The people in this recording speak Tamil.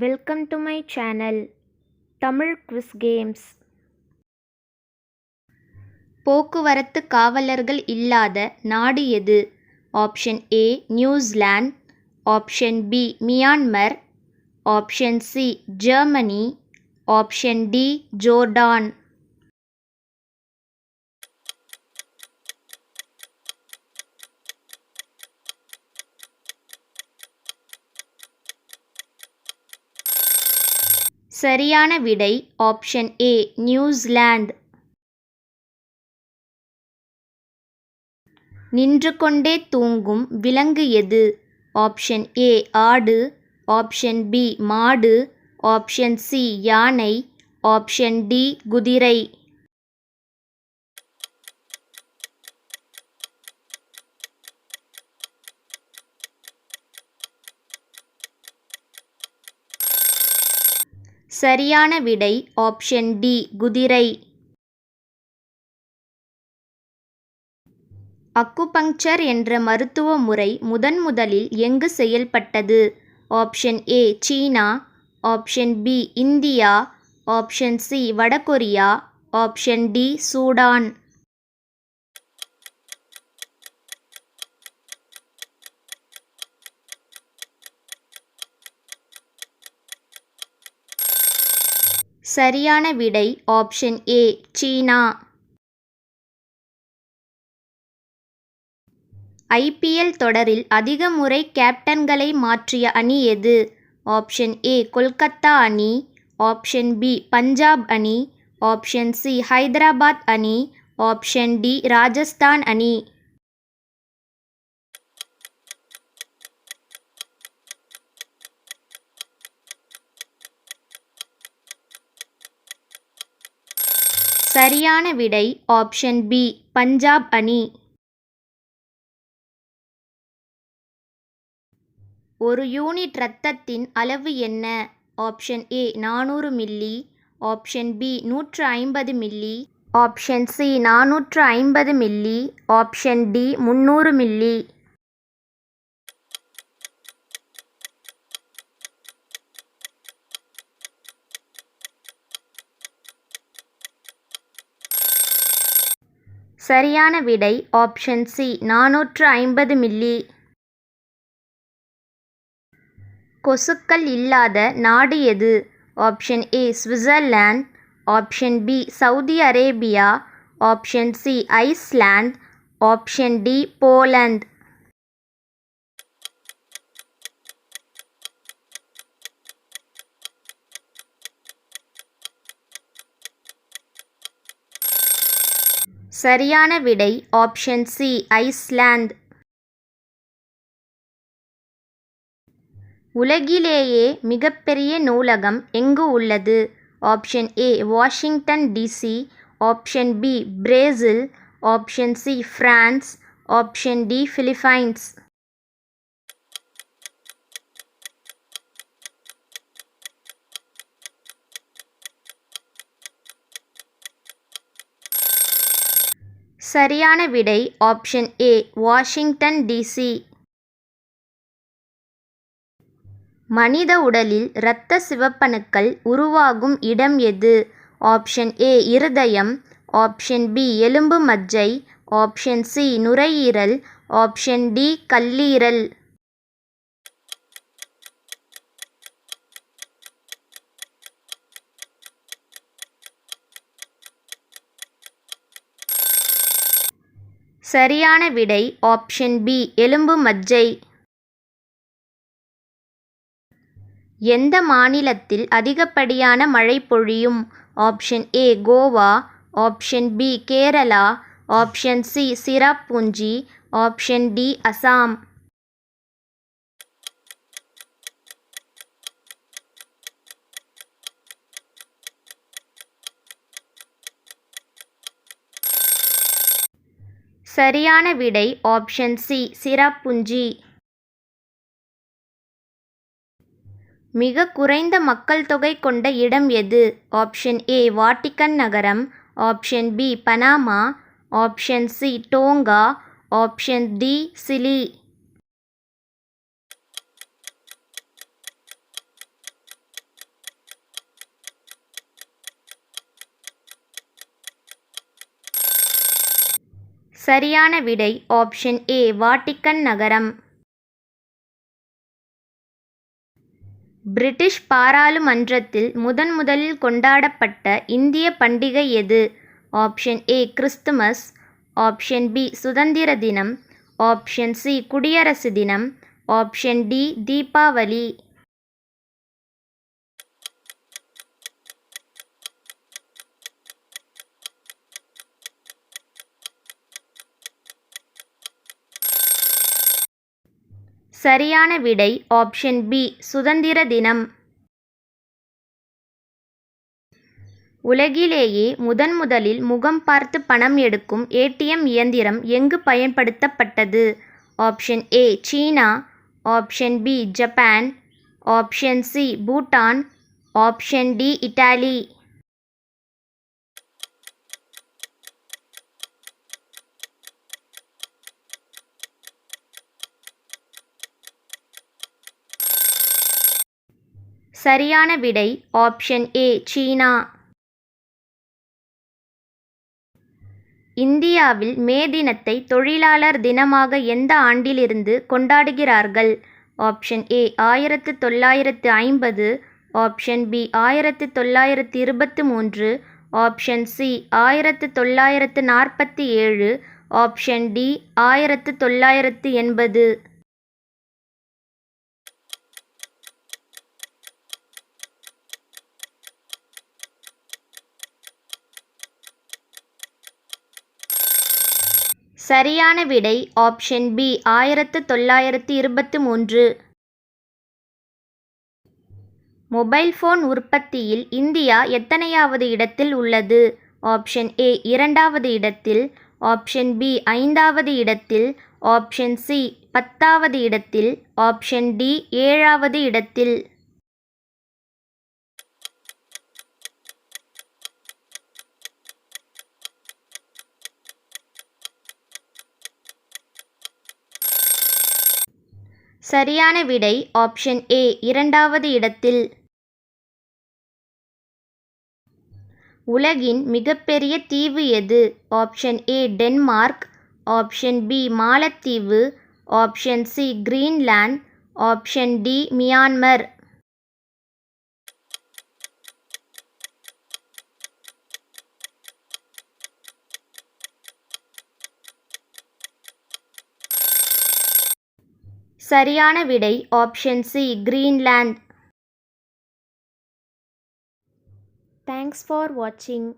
Welcome to my channel Tamil quiz games போக்குவரத்து காவலர்கள் இல்லாத நாடு எது? Option A New Zealand. Option B Myanmar. Option C Germany. Option D Jordan. சரியான விடை ஆப்ஷன் ஏ நியூசிலாந்து. நின்று கொண்டே தூங்கும் விலங்கு எது? ஆப்ஷன் ஏ ஆடு. ஆப்ஷன் பி மாடு. ஆப்ஷன் சி யானை. ஆப்ஷன் டி குதிரை. சரியான விடை ஆப்ஷன் டி குதிரை. அக்குபங்க்சர் என்ற மருத்துவ முறை முதன் முதலில் எங்கு செயல்பட்டது? Option A China. Option B India. Option C வடகொரியா. Option D Sudan. சரியான விடை ஆப்ஷன் ஏ சீனா. ஐபிஎல் தொடரில் அதிக முறை கேப்டன்களை மாற்றிய அணி எது? ஆப்ஷன் ஏ கொல்கத்தா அணி. ஆப்ஷன் பி பஞ்சாப் அணி. ஆப்ஷன் சி ஹைதராபாத் அணி. ஆப்ஷன் டி ராஜஸ்தான் அணி. சரியான விடை ஆப்ஷன் பி பஞ்சாப் அணி. ஒரு யூனிட் இரத்தத்தின் அளவு என்ன? ஆப்ஷன் ஏ நானூறு மில்லி ஆப்ஷன் பி நூற்று ஐம்பது மில்லி ஆப்ஷன் சி நானூற்று ஐம்பது மில்லி ஆப்ஷன் டி முந்நூறு மில்லி சரியான விடை ஆப்ஷன் சி நானூற்று ஐம்பது மில்லி கொசுக்கள் இல்லாத நாடு எது? Option A Switzerland option B Saudi Arabia option C Iceland option D Poland சரியான விடை ஆப்ஷன் சி ஐஸ்லாந்து உலகிலேயே மிகப்பெரிய நூலகம் எங்கு உள்ளது? Option A Washington DC option B Brazil option C France option D Philippines சரியான விடை ஆப்ஷன் ஏ வாஷிங்டன் டிசி மனித உடலில் இரத்த சிவப்பணுக்கள் உருவாகும் இடம் எது? ஆப்ஷன் ஏ இருதயம். ஆப்ஷன் பி எலும்பு மஜ்ஜை. ஆப்ஷன் சி நுரையீரல். ஆப்ஷன் டி கல்லீரல். சரியான விடை ஆப்ஷன் பி எலும்பு மஜ்ஜை. எந்த மாநிலத்தில் அதிகப்படியான மழை பொழியும்? Option A Goa. Option B Kerala. Option C Cherrapunji option D Assam. சரியான விடை ஆப்ஷன் சி சிராப்புஞ்சி மிக குறைந்த மக்கள் தொகை கொண்ட இடம் எது? ஆப்ஷன் ஏ வாட்டிக்கன் நகரம். Option B Panama. Option C Tonga. Option D Chile. சரியான விடை ஆப்ஷன் ஏ வாட்டிக்கன் நகரம். பிரிட்டிஷ் பாராளுமன்றத்தில் முதன் முதலில் கொண்டாடப்பட்ட இந்திய பண்டிகை எது? Option A Christmas. Option B சுதந்திர தினம். ஆப்ஷன் சி குடியரசு தினம். Option D Deepavali. சரியான விடை ஆப்ஷன் பி சுதந்திர தினம். உலகிலேயே முதன் முதலில் முகம் பார்த்து பணம் எடுக்கும் ஏடிஎம் இயந்திரம் எங்கு பயன்படுத்தப்பட்டது? Option A China. Option B Japan. Option C Bhutan. Option D Italy. சரியான விடை ஆப்ஷன் ஏ சீனா. இந்தியாவில் மே தினத்தை தொழிலாளர் தினமாக எந்த ஆண்டிலிருந்து கொண்டாடுகிறார்கள்? ஆப்ஷன் ஏ ஆயிரத்து தொள்ளாயிரத்து ஐம்பது. ஆப்ஷன் பி ஆயிரத்து தொள்ளாயிரத்து இருபத்து மூன்று. ஆப்ஷன் சி ஆயிரத்து தொள்ளாயிரத்து நாற்பத்தி ஏழு. ஆப்ஷன் டி ஆயிரத்து தொள்ளாயிரத்து எண்பது. சரியான விடை ஆப்ஷன் பி ஆயிரத்து தொள்ளாயிரத்து இருபத்து மூன்று. மொபைல் ஃபோன் உற்பத்தியில் இந்தியா எத்தனையாவது இடத்தில் உள்ளது? ஆப்ஷன் ஏ இரண்டாவது இடத்தில். ஆப்ஷன் பி ஐந்தாவது இடத்தில். ஆப்ஷன் சி பத்தாவது இடத்தில். ஆப்ஷன் டி ஏழாவது இடத்தில். சரியான விடை ஆப்ஷன் ஏ இரண்டாவது இடத்தில். உலகின் மிகப்பெரிய தீவு எது? Option A Denmark. Option B மாலத்தீவு. Option C Greenland. Option D Myanmar. சரியான விடை option C Greenland thanks for வாட்சிங்